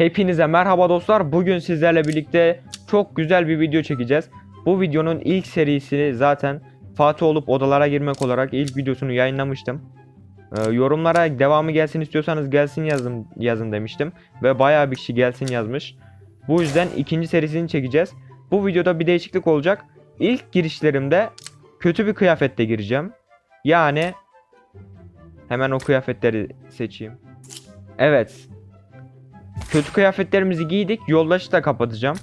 Hepinize merhaba dostlar. Bugün sizlerle birlikte çok güzel bir video çekeceğiz. Bu videonun ilk serisi zaten Fatih olup odalara girmek olarak ilk videosunu yayınlamıştım. Ee, yorumlara devamı gelsin istiyorsanız gelsin yazın yazın demiştim ve bayağı bir kişi gelsin yazmış. Bu yüzden ikinci serisini çekeceğiz. Bu videoda bir değişiklik olacak. İlk girişlerimde kötü bir kıyafette gireceğim. Yani hemen o kıyafetleri seçeyim. Evet. Kötü kıyafetlerimizi giydik. Yoldaşı da kapatacağım.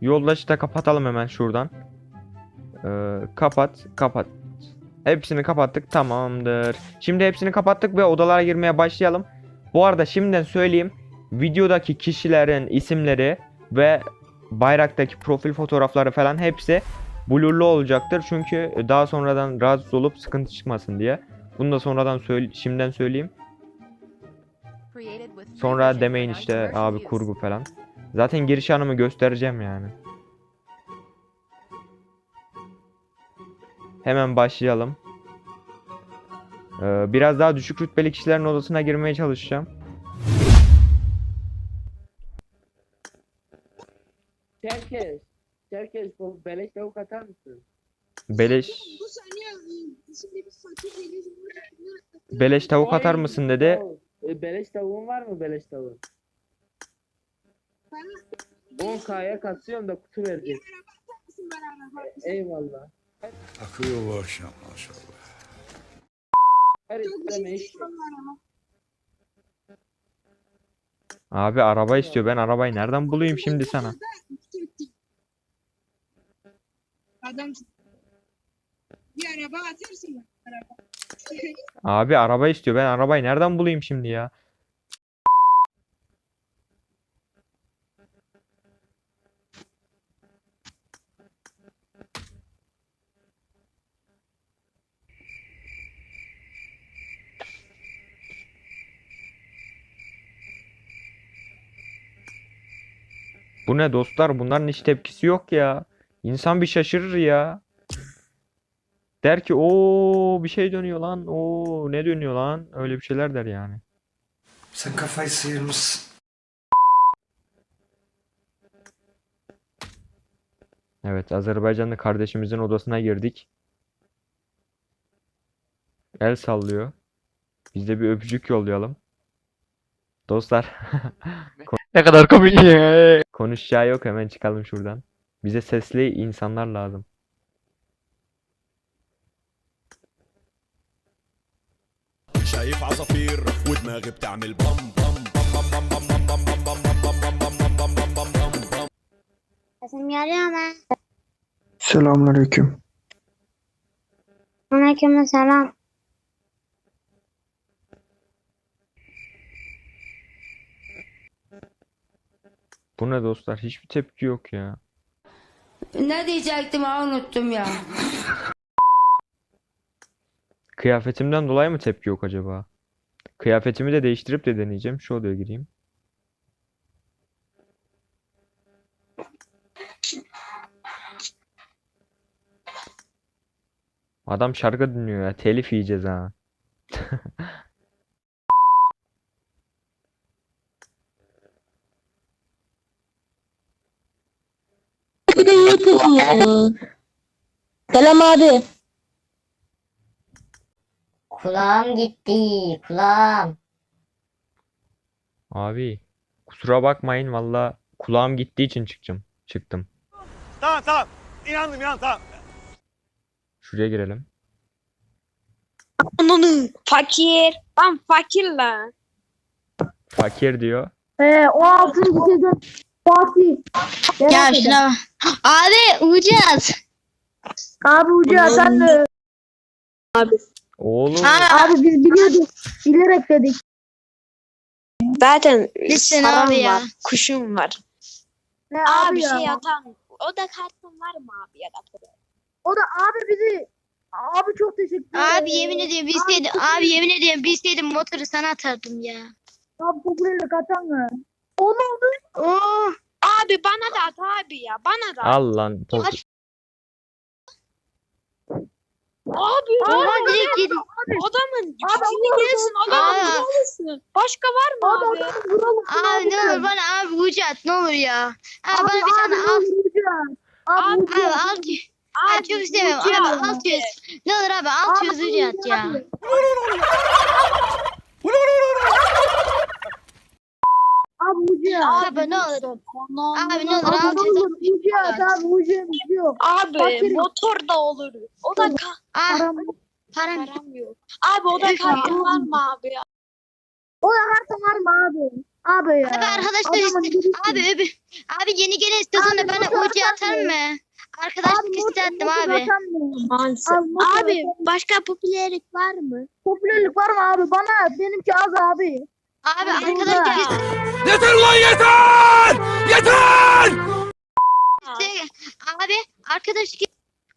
Yoldaşı da kapatalım hemen şuradan. Ee, kapat, kapat. Hepsini kapattık. Tamamdır. Şimdi hepsini kapattık ve odalara girmeye başlayalım. Bu arada şimdiden söyleyeyim. Videodaki kişilerin isimleri ve bayraktaki profil fotoğrafları falan hepsi blurlu olacaktır. Çünkü daha sonradan rahatsız olup sıkıntı çıkmasın diye. Bunu da sonradan söyle şimdiden söyleyeyim. Sonra demeyin işte abi kurgu falan. Zaten giriş anımı göstereceğim yani. Hemen başlayalım. Ee, biraz daha düşük rütbeli kişilerin odasına girmeye çalışacağım. Herkes, herkes bu beleş tavuk atar mısın? Beleş Bu saniye şimdi bir fakir geliyor. beleş tavuk atar mısın dedi. E, beleş tavuğun var mı beleş tavuğun? 10k'ya kasıyorum da kutu verecek. Eyvallah. Akıyor bu akşam maşallah. Her isteme iş. Abi araba istiyor. Ben arabayı nereden bulayım şimdi sana? Adam bir araba atarsın mı? Araba. Abi araba istiyor. Ben arabayı nereden bulayım şimdi ya? Bu ne dostlar? Bunların hiç tepkisi yok ya. İnsan bir şaşırır ya. Der ki o bir şey dönüyor lan. O ne dönüyor lan? Öyle bir şeyler der yani. Sen kafayı sıyırmışsın. Evet, Azerbaycanlı kardeşimizin odasına girdik. El sallıyor. Biz de bir öpücük yollayalım. Dostlar, Ne kadar komik konuşacağı yok hemen çıkalım şuradan. Bize sesli insanlar lazım. شايف عصافير ودماغي بتعمل بام بام بام بام بام بام بام بام بام بام بام بام بام بام بام بام بام بام Sesim geliyor mu? Selamünaleyküm. Aleyküm selam. Bu ne dostlar? Hiçbir tepki yok ya. Ne diyecektim ha unuttum ya. Kıyafetimden dolayı mı tepki yok acaba? Kıyafetimi de değiştirip de deneyeceğim. Şu odaya gireyim. Adam şarkı dinliyor ya. Telif yiyeceğiz ha. Selam abi. Kulağım gitti. Kulağım. Abi kusura bakmayın valla kulağım gittiği için çıktım. Çıktım. tamam tamam inandım inandım tamam. Şuraya girelim. Onun fakir. Ben fakir lan. Fakir diyor. Ee, o altıncı sezon Fatih. Ya şuna bak. Abi ucuz. Abi Uca sen de. Oğlum Abi biz biliyorduk. Bilerek dedik. Zaten Listen param abi ya. var, kuşum var. Ne Abi, abi, ya? şey atan. O da kartın var mı abi ya da? O da abi bizi. Abi çok teşekkür ederim. Abi yemin ediyorum bilseydim. Abi yemin ediyorum bilseydim motoru sana atardım ya. Abi popülerlik atan mı? O ne oldu? Oh. Abi bana da at abi ya. Bana da at. al lan. top- Abi Yedi. adamın Abi, gücünü abi, gelsin adamın abi. vuralısın. Başka var mı Abi abi? adamı vuralım. Abi ne olur bana abi ucu at ne olur ya. Abi bana bir tane al. Abi, Abi, ucu Abi at. alt Abi çok istemiyorum. ucu Abi at. 600. Ne olur abi 600 ucu at ya. Abi ucu at. Abi ne olur. Abi ne olur Abi 600 olur, ucu at abi ucu yok. Abi Fakir. motor da olur. O da ka- Ah Param. Param. param yok. Abi o da kartın var mı abi? O da kartı var mı abi? Abi ya. Abi arkadaşlar birisi- Abi öbür. Abi yeni gelen istiyorsan da Abi, bana ucu atar mı? Arkadaşlık istedim abi. Maalesef. Abi, Abi başka popülerlik var mı? Popülerlik var mı abi? Bana benimki az abi. Abi Abi, iste- Yeter lan yeter! Yeter! Abi arkadaşlık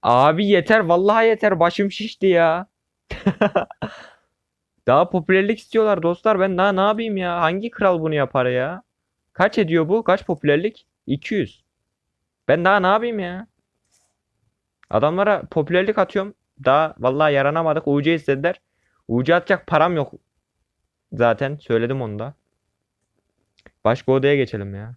Abi yeter vallahi yeter başım şişti ya. Daha popülerlik istiyorlar dostlar. Ben daha ne yapayım ya? Hangi kral bunu yapar ya? Kaç ediyor bu? Kaç popülerlik? 200. Ben daha ne yapayım ya? Adamlara popülerlik atıyorum. Daha vallahi yaranamadık. UC istediler. UC atacak param yok. Zaten söyledim onu da. Başka odaya geçelim ya.